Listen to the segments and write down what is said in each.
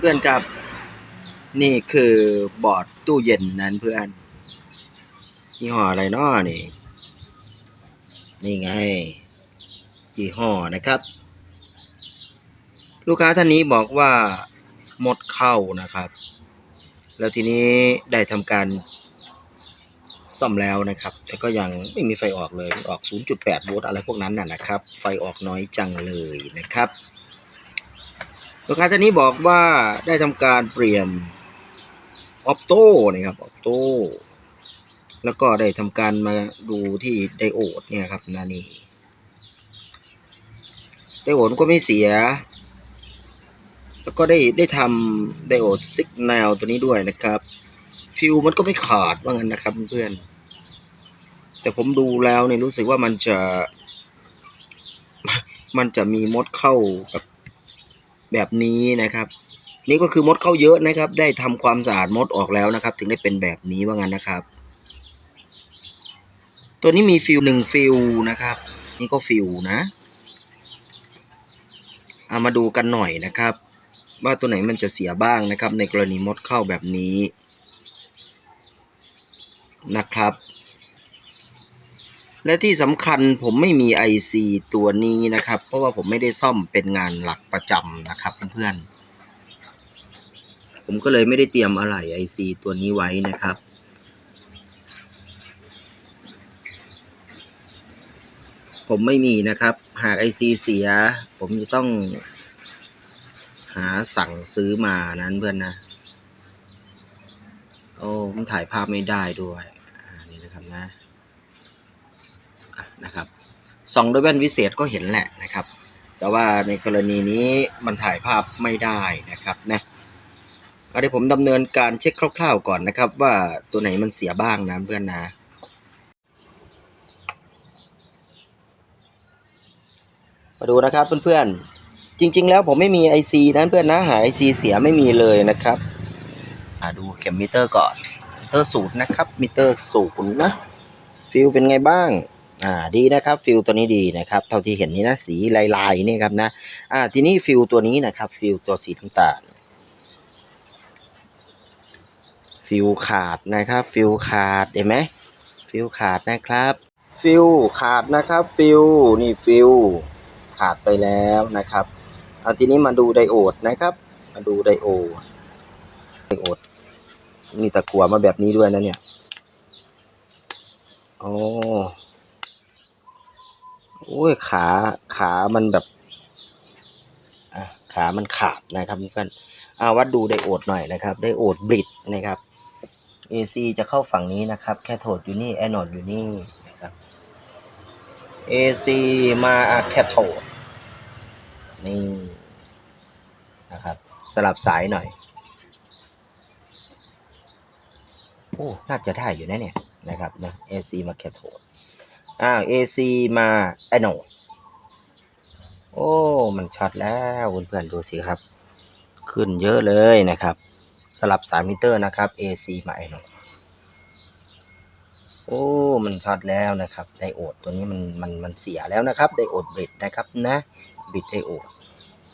เพื่อนๆครับ นี่คือบอร์ดตู้เย็นนั้นเพื่อนยี่ห้ออะไรน้อนี่ นี่ไงยี่ห้อนะครับ ลูกค้าท่านนี้บอกว่าหมดเข้านะครับ แล้วทีนี้ได้ทำการซ่อมแล้วนะครับ แต่ก็ยังไม่มีไฟออกเลย ออก 0.8 โวลต์อะไรพวกนั้นน่ะนะครับ ไฟออกน้อยจังเลยนะครับ ลูกค้าท่านนี้บอกว่าได้ทำการเปลี่ยนออปโต้นะครับออปโต้แล้วก็ได้ทำการมาดูที่ไดโอดเนี่ยครับนานี่ไดโอดก็ไม่เสีย แล้วก็ได้ได้ทำไดโอดซิกแนลตัวนี้ด้วยนะครับ ฟิวมันก็ไม่ขาดว่างั้นนะครับเพื่อน แต่ผมดูแล้วเนี่ยรู้สึกว่ามันจะ มันจะมีมดเข้าแบบ แบบนี้นะครับ นี่ก็คือมดเข้าเยอะนะครับ ได้ทำความสะอาดมดออกแล้วนะครับ ถึงได้เป็นแบบนี้ว่างั้นนะครับ ตัวนี้มีฟิวหนึ่งฟิวนะครับ นี่ก็ฟิวนะเอามาดูกันหน่อยนะครับ ว่าตัวไหนมันจะเสียบ้างนะครับ ในกรณีมดเข้าแบบนี้นะครับ และที่สำคัญผมไม่มี IC ตัวนี้นะครับ เพราะว่าผมไม่ได้ซ่อมเป็นงานหลักประจำนะครับเพื่อนๆ ผมก็เลยไม่ได้เตรียมอะไหล่ IC ตัวนี้ไว้นะครับ ผมไม่มีนะครับ หาก IC เสีย ผมจะต้อง หาสั่งซื้อมานั้นเพื่อนนะ โอ้ผมถ่ายภาพไม่ได้ด้วยอ่านี่นะครับนะ ส่องด้วยแว่นวิเศษก็เห็นแหละนะครับ แต่ว่าในกรณีนี้มันถ่ายภาพไม่ได้นะครับนะเอาเดี๋ยวผมดำเนินการเช็คคร่าวๆก่อนนะครับ ว่าตัวไหนมันเสียบ้างนะเพื่อนนะมาดูนะครับเพื่อนๆจริง ๆ แล้วผมไม่มี IC นั้นเพื่อนนะหา IC เสียไม่มีเลยนะครับมาดูเข็มมิเตอร์ก่อนมิเตอร์ศูนย์นะครับมิเตอร์ศูนย์นะฟิลเป็นไงบ้าง อ่าดีนะครับฟิลตัวนี้ดีนะครับเท่าที่เห็นนี่นะสีลายๆนี่ครับนะอ่าทีนี้ฟิลตัวนี้นะครับฟิลตัวสีน้ำตาลฟิลขาดนะครับฟิลขาดเห็นไหมฟิลขาดนะครับฟิลขาดนะครับฟิลนี่ฟิลขาดไปแล้วนะครับเอาทีนี้มาดูไดโอดนะครับ มาดูไดโอดไดโอดมีตะกั่วมาแบบนี้ด้วยนะเนี่ยโอ้ อ้ยขาขามันแบบอะขามันขาดนะครับเพื่อนอาวัดดูไดโอดหน่อยนะครับ ไดโอดบริดนะครับ AC จะเข้าฝั่งนี้นะครับ แคโทดอยู่นี่แอนโดอยู่นี่นะครับ AC มาแคโทดนี่นะครับ สลับสายหน่อย โอ้ น่าจะได้อยู่นะเนี่ยนะครับนะ AC มาแคโทด อ้าว AC มาแอนโนโอ้ มันช็อตแล้วเพื่อนๆดูสิครับ ขึ้นเยอะเลยนะครับ สลับสายมิเตอร์นะครับ AC มาแอนโนโอ้ มันช็อตแล้วนะครับไดโอดตัวนี้มันมันมันเสียแล้วนะครับไดโอดบรดนะครับนะบิดไดโอด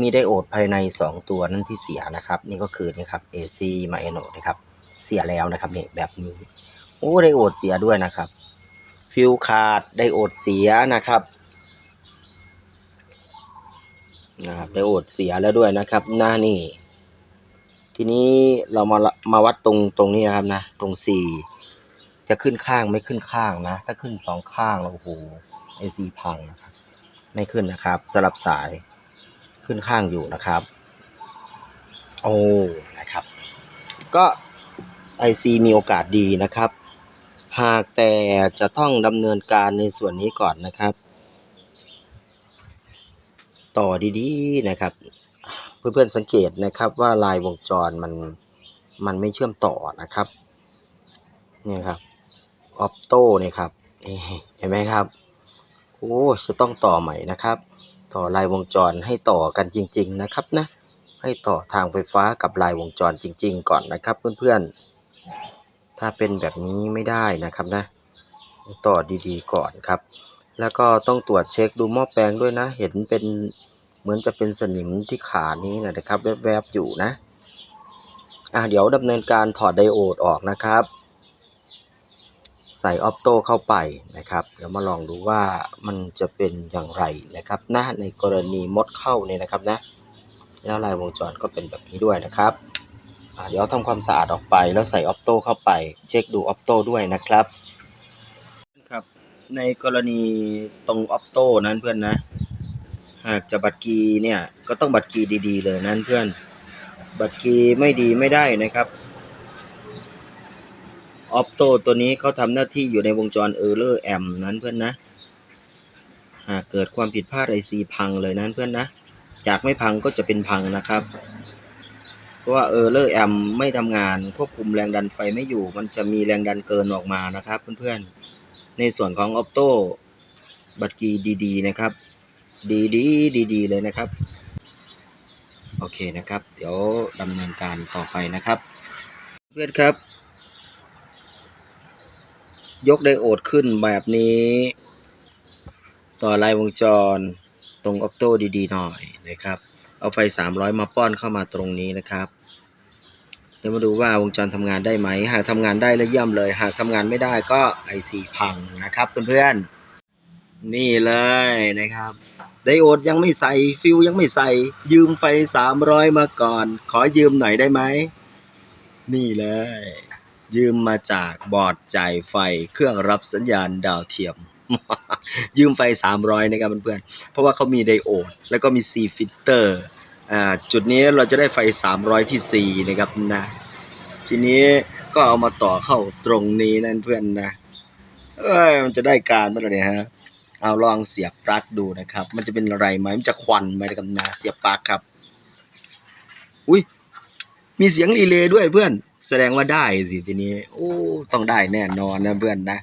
มีไดโอดภายใน 2 ตัวนั่นที่เสียนะครับ นี่ก็คือนี่ครับ AC มาเอโนนะครับ เสียแล้วนะครับเนี่ยแบบนี้ โอ้ไดโอดเสียด้วยนะครับ ฟิวขาดไดโอดเสียนะครับนะครับไดโอดเสียแล้วด้วยนะครับ หน้านี่ ทีนี้เรามามาวัดตรงตรงนี้นะครับนะ ตรง4จะขึ้นข้างไม่ขึ้นข้างนะ ถ้าขึ้นสองข้างแล้วโอ้โหไอซีพังนะครับ ไม่ขึ้นนะครับสลับสายขึ้นข้างอยู่นะครับ โอ้นะครับ ก็ IC มีโอกาสดีนะครับ หากแต่จะต้องดำเนินการในส่วนนี้ก่อนนะครับ ต่อดีๆนะครับ เพื่อนๆสังเกตนะครับว่าลายวงจรมันมันไม่เชื่อมต่อนะครับเนี่ยครับออปโต้เนี่ยครับเห็นไหมครับโอ้จะต้องต่อใหม่นะครับ ต่อลายวงจรให้ต่อกันจริง ๆนะครับนะให้ต่อทางไฟฟ้ากับลายวงจรจริง ๆ ก่อนนะครับเพื่อนๆ ถ้าเป็นแบบนี้ไม่ได้นะครับนะต่อดีๆก่อนครับ แล้วก็ต้องตรวจเช็คดูหม้อแปลงด้วยนะ เห็นเป็นเหมือนจะเป็นสนิมที่ขานี้นะครับแวบๆอยู่นะอะเดี๋ยวดำเนินการถอดไดโอดออกนะครับ ใส่ออปโต้เข้าไปนะครับ เดี๋ยวมาลองดูว่ามันจะเป็นอย่างไรนะครับนะในกรณีมดเข้าเนี่ยนะครับนะแล้วลายวงจรก็เป็นแบบนี้ด้วยนะครับ เดี๋ยวทำความสะอาดออกไปแล้วใส่ออปโต้เข้าไป เช็คดูออปโต้ด้วยนะครับครับ ในกรณีตรงออปโต้นั้นเพื่อนนะ หากจะบัตรกีเนี่ยก็ต้องบัตรกีดี ๆ เลยนั้นเพื่อน บัตรกีไม่ดีไม่ได้นะครับออปโตตัวนี้เขาทำหน้าที่อยู่ในวงจรเออร์เลอร์แอมนั้นเพื่อนนะ หากเกิดความผิดพลาดไอซีพังเลยนั้นเพื่อนนะ จากไม่พังก็จะเป็นพังนะครับ ราะว่าเออเลอร์แอมไม่ทำงานควบคุมแรงดันไฟไม่อยู่ มันจะมีแรงดันเกินออกมานะครับเพื่อนๆ ในส่วนของออปโตบัตรกีดีๆนะครับ ดีดีดีดีๆเลยนะครับ โอเคนะครับ เดี๋ยวดำเนินการต่อไปนะครับ เพื่อนครับ ยกไดโอดขึ้นแบบนี้ ต่อลายวงจรตรงออปโต้ดีๆหน่อยนะครับเอาไฟ 300 มาป้อนเข้ามาตรงนี้นะครับ เดี๋ยวมาดูว่าวงจรทำงานได้ไหม หากทำงานได้แล้วเยี่ยมเลย หากทำงานไม่ได้ก็ไอซีพังนะครับเพื่อนๆนี่เลยนะครับไดโอดยังไม่ใส่ฟิวยังไม่ใส่ ยืมไฟ 300 มาก่อน ขอยืมหน่อยได้ไหม นี่เลย ยืมมาจากบอร์ดจ่ายไฟเครื่องรับสัญญาณดาวเทียม ยืมไฟ 300 นะครับเพื่อนๆเพราะว่าเขามีไดโอด แล้วก็มี C ฟิลเตอร์ จุดนี้เราจะได้ไฟ 300 ที่ C นะครับนะ ทีนี้ก็เอามาต่อเข้าตรงนี้นั่นเพื่อนนะ เอ้ยมันจะได้การไหมล่ะเนี่ยฮะ เอาลองเสียบปลั๊กดูนะครับ มันจะเป็นอะไรไหมมันจะควันไหมนะครับนะเสียบปลั๊กครับ อุ้ยมีเสียงรีเลย์ด้วยเพื่อน แสดงว่าได้สิทีนี้ โอ้ต้องได้แน่นอนนะเพื่อนนะ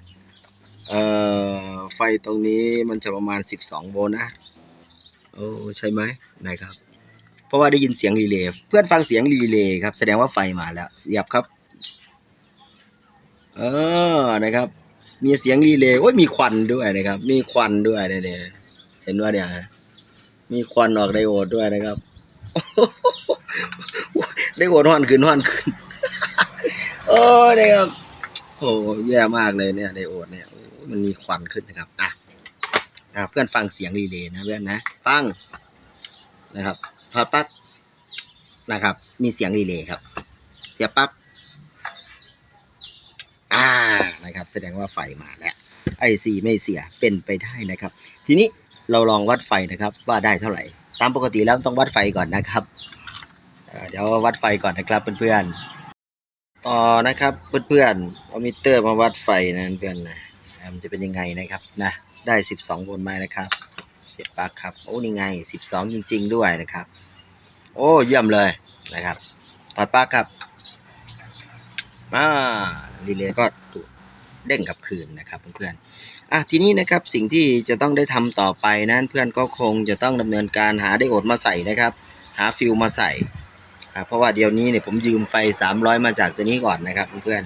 เอ่อไฟตรงนี้มันจะประมาณ 12 โวลต์นะ โอ้ใช่ไหมไหนครับ ราะว่าได้ยินเสียงรีเลย์เพื่อนฟังเสียงรีเลย์ครับ แสดงว่าไฟมาแล้ว เสียบครับ เออนะครับ มีเสียงรีเลย์โอ้ยมีควันด้วยนะครับ มีควันด้วยเนี่ยเห็นว่าเนี่ยมีควันออกไดโอดด้วยนะครับไดโอดห้อนขึ้นห้อนขึ้นโอ้ยนะครับโอ้แย่มากเลยเนี่ยไดโอดเนี่ยมันมีควันขึ้นนะครับอะอะเพื่อนฟังเสียงรีเลย์นะเพื่อนนะฟังนะครับ พอปั๊บนะครับ มีเสียงรีเลย์ครับ เสียบปั๊บอ่านะครับ แสดงว่าไฟมาแล้วไอซีไม่เสียเป็นไปได้นะครับ ทีนี้เราลองวัดไฟนะครับ ว่าได้เท่าไหร่ ตามปกติแล้วต้องวัดไฟก่อนนะครับเเดี๋ยววัดไฟก่อนนะครับเพื่อนๆต่อนะครับเพื่อนๆเอามิเตอร์มาวัดไฟนะเพื่อนๆนะมันจะเป็นยังไงนะครับนะได้ 12โวลต์ไหมนะครับ เสียบปลั๊กครับ โอ้นี่ไง 12 จริง ๆ ด้วยนะครับ โอ้เยี่ยมเลยนะครับถอดปลั๊กครับอ่ารีเลย์ก็ถูกเด้งกลับคืนนะครับเพื่อนๆอะทีนี้นะครับสิ่งที่จะต้องได้ทำต่อไปนั้นเพื่อนก็คงจะต้องดำเนินการหาไดโอดมาใส่นะครับ หาฟิลมาใส่อะเพราะว่าเดี๋ยวนี้เนี่ยผมยืมไฟ 300 มาจากตัวนี้ก่อนนะครับเพื่อน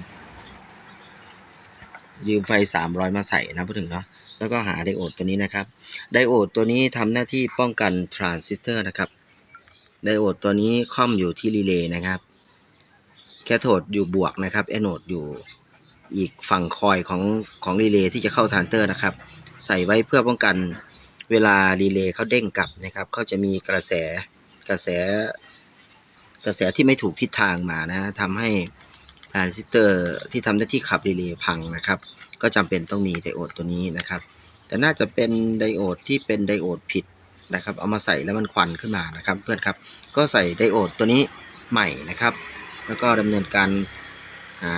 ๆยืมไฟ 300 มาใส่นะพูดถึงเนาะ แล้วก็หาไดโอดตัวนี้นะครับ ไดโอดตัวนี้ทำหน้าที่ป้องกันทรานซิสเตอร์นะครับ ไดโอดตัวนี้ค่อมอยู่ที่รีเลย์นะครับ แคโทดอยู่บวกนะครับแอนโนดอยู่อีกฝั่งคอยของของรีเลย์ที่จะเข้าทานเตอร์นะครับ ใส่ไว้เพื่อป้องกันเวลารีเลย์เขาเด้งกลับนะครับเขาจะมีกระแสกระแส กระแสที่ไม่ถูกทิศทางมานะทำให้ทรานซิสเตอร์ที่ทำหน้าที่ขับรีเลย์พังนะครับ ก็จำเป็นต้องมีไดโอดตัวนี้นะครับ แต่น่าจะเป็นไดโอดที่เป็นไดโอดผิดนะครับ เอามาใส่แล้วมันควันขึ้นมานะครับ เพื่อนครับ ก็ใส่ไดโอดตัวนี้ใหม่นะครับ แล้วก็ดำเนินการหา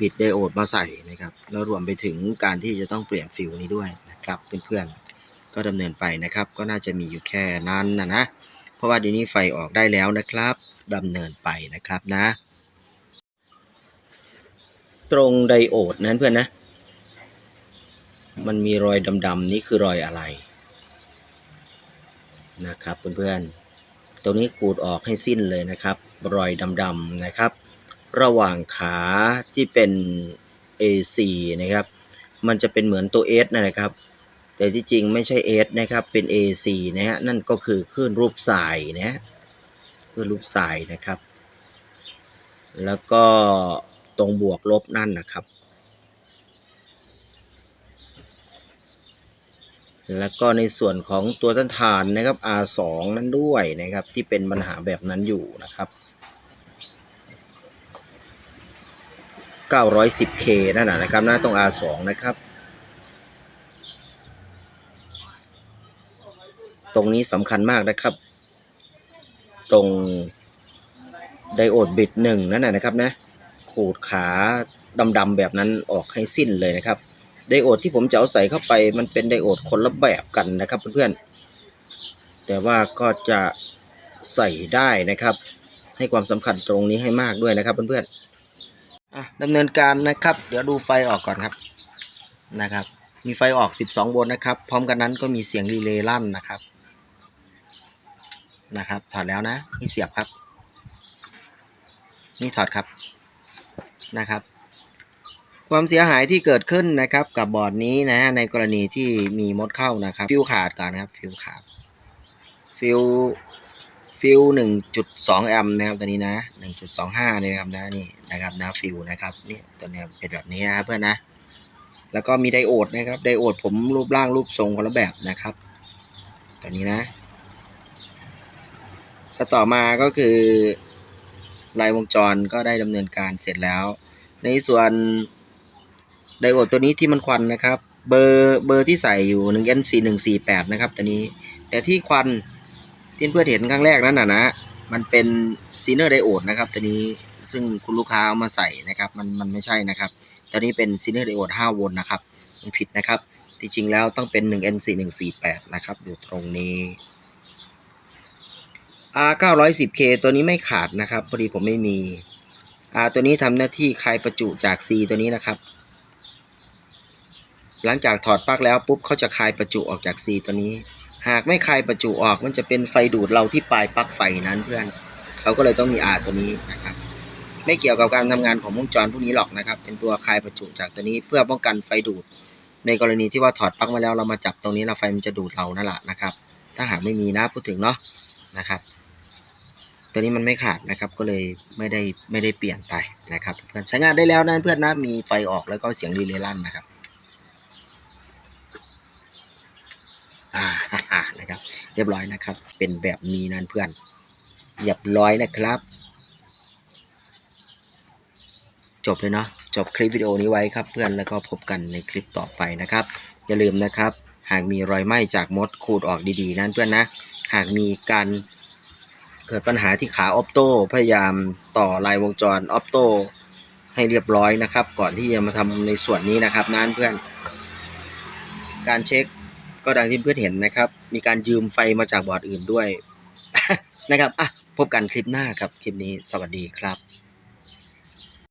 บิดไดโอดมาใส่นะครับแล้วรวมไปถึงการที่จะต้องเปลี่ยนฟิวนี้ด้วยนะครับเพื่อนๆก็ดำเนินไปนะครับ ก็น่าจะมีอยู่แค่นั้นนะนะเพราะว่าดีนี้ไฟออกได้แล้วนะครับดำเนินไปนะครับนะ ตรงไดโอดนั้นเพื่อนนะ มันมีรอยดำๆ นี่คือรอยอะไร นะครับเพื่อนๆตรงนี้ขูดออกให้สิ้นเลยนะครับ รอยดำๆนะครับ ระหว่างขาที่เป็น AC นะครับ มันจะเป็นเหมือนตัว S นะครับ แต่ที่จริงไม่ใช่ S นะครับ เป็น AC นะฮะ นั่นก็คือคลื่นรูปสายนะคลื่นรูปสายนะครับ แล้วก็ตรงบวกลบนั่นนะครับ แล้วก็ในส่วนของตัวต้านทานนะครับ R2 นั้นด้วยนะครับ ที่เป็นปัญหาแบบนั้นอยู่นะครับ 910K นั่นนะนะครับหน้าตรง R2 นะครับ ตรงนี้สำคัญมากนะครับ ตรงไดโอดบิดหนึ่งนั่นนะนะครับนะขูดขาดำๆแบบนั้นออกให้สิ้นเลยนะครับ ไดโอดที่ผมจะเอาใส่เข้าไป มันเป็นไดโอดคนละแบบกันนะครับเพื่อนๆ แต่ว่าก็จะใส่ได้นะครับ ให้ความสำคัญตรงนี้ให้มากด้วยนะครับเพื่อนๆอะดำเนินการนะครับ เดี๋ยวดูไฟออกก่อนครับนะครับ มีไฟออก 12 โวลต์นะครับ พร้อมกันนั้นก็มีเสียงรีเลย์ลั่นนะครับนะครับ ถอดแล้วนะนี่เสียบครับ นี่ถอดครับนะครับ ความเสียหายที่เกิดขึ้นนะครับกับบอร์ดนี้นะในกรณีที่มีมดเข้านะครับฟิวขาดก่อนครับฟิวขาดฟิวฟิวหนึ่งจุดสองแอมป์นะครับตัวนี้นะหนึ่งจุดสองห้านี่นะครับนะนี่นะครับนะฟิวนะครับนี่ตัวเนี้ยเป็นแบบนี้นะครับเพื่อนนะแล้วก็มีไดโอดนะครับไดโอดผมรูปร่างรูปทรงคนละแบบนะครับตัวนี้นะแล้วต่อมาก็คือลายวงจรก็ได้ดำเนินการเสร็จแล้ว ในส่วน ไดโอดตัวนี้ที่มันควันนะครับ เบอร์เบอร์ที่ใส่อยู่ 1 n 4 1 4 8 นะครับตัวนี้ แต่ที่ควันที่เพื่อนเห็นครั้งแรกนั้นนะนะ มันเป็นซีเนอร์ไดโอดนะครับตัวนี้ซึ่งคุณลูกค้าเอามาใส่นะครับ มันมันไม่ใช่นะครับตัวนี้เป็นซีเนอร์ไดโอด5โวลต์นะครับ มันผิดนะครับที่จริงแล้วต้องเป็น 1 n 4 1 4 8 นะครับอยู่ตรงนี้ R 910K ตัวนี้ไม่ขาดนะครับพอดีผมไม่มี R ตัวนี้ทำหน้าที่คลายประจุจาก C ตัวนี้นะครับ หลังจากถอดปลั๊กแล้วปุ๊บเขาจะคายประจุออกจาก C ตัวนี้ หากไม่คายประจุออกมันจะเป็นไฟดูดเราที่ปลายปลั๊กไฟนั้นเพื่อนเขาก็เลยต้องมี R ตัวนี้นะครับ ไม่เกี่ยวกับการทำงานของวงจรพวกนี้หรอกนะครับ เป็นตัวคายประจุจากตัวนี้เพื่อป้องกันไฟดูด ในกรณีที่ว่าถอดปลั๊กมาแล้วเรามาจับตรงนี้แล้วไฟมันจะดูดเรานั่นแหละนะครับ ถ้าหากไม่มีนะพูดถึงเนาะนะครับ ตัวนี้มันไม่ขาดนะครับก็เลยไม่ได้ไม่ได้เปลี่ยนไปนะครับ เพื่อนใช้งานได้แล้วนะเพื่อนนะมีไฟออกแล้วก็เสียงรีเลย์ลั่นนะครับ อ่า นะครับ เรียบร้อยนะครับ เป็นแบบนี้นั่นเพื่อนเรียบร้อยนะครับ จบเลยเนาะจบคลิปวิดีโอนี้ไว้ครับเพื่อนแล้วก็พบกันในคลิปต่อไปนะครับ อย่าลืมนะครับ หากมีรอยไหม้จากมดขูดออกดีๆ นั่นเพื่อนนะ หากมีการเกิดปัญหาที่ขาออปโต้พยายามต่อลายวงจรออปโต้ให้เรียบร้อยนะครับ ก่อนที่จะมาทำในส่วนนี้นะครับนั่นเพื่อน การเช็คก็ดังที่เพื่อนเห็นนะครับ มีการยืมไฟมาจากบอร์ดอื่นด้วยนะครับอะพบกันคลิปหน้าครับ คลิปนี้สวัสดีครับ